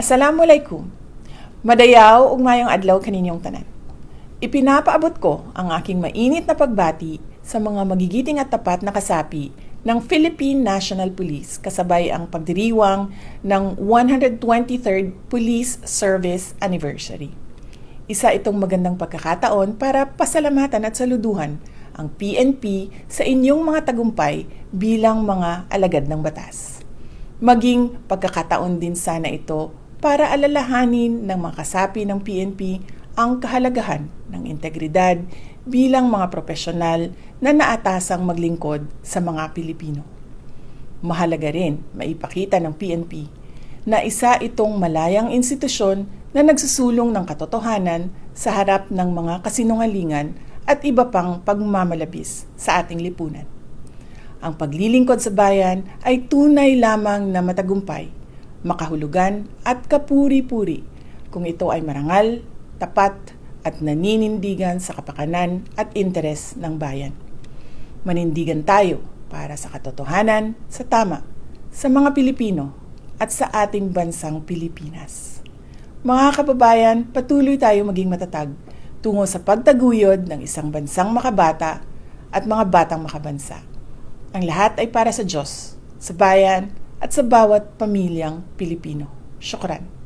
Assalamualaikum. Madayaw ug mayong adlaw kaninyong tanan. Ipinapaabot ko ang aking mainit na pagbati sa mga magigiting at tapat na kasapi ng Philippine National Police kasabay ang pagdiriwang ng 123rd Police Service Anniversary. Isa itong magandang pagkakataon para pasalamatan at saluduhan ang PNP sa inyong mga tagumpay bilang mga alagad ng batas. Maging pagkakataon din sana ito para alalahanin ng mga kasapi ng PNP ang kahalagahan ng integridad bilang mga profesional na naatasang maglingkod sa mga Pilipino. Mahalaga rin maipakita ng PNP na isa itong malayang institusyon na nagsusulong ng katotohanan sa harap ng mga kasinungalingan at iba pang pagmamalabis sa ating lipunan. Ang paglilingkod sa bayan ay tunay lamang na matagumpay, makahulugan at kapuri-puri kung ito ay marangal, tapat at naninindigan sa kapakanan at interes ng bayan. Manindigan tayo para sa katotohanan, sa tama, sa mga Pilipino at sa ating bansang Pilipinas. Mga kababayan, patuloy tayo maging matatag tungo sa pagtaguyod ng isang bansang makabata at mga batang makabansa. Ang lahat ay para sa Diyos, sa bayan at sa bawat pamilyang Pilipino. Syukran.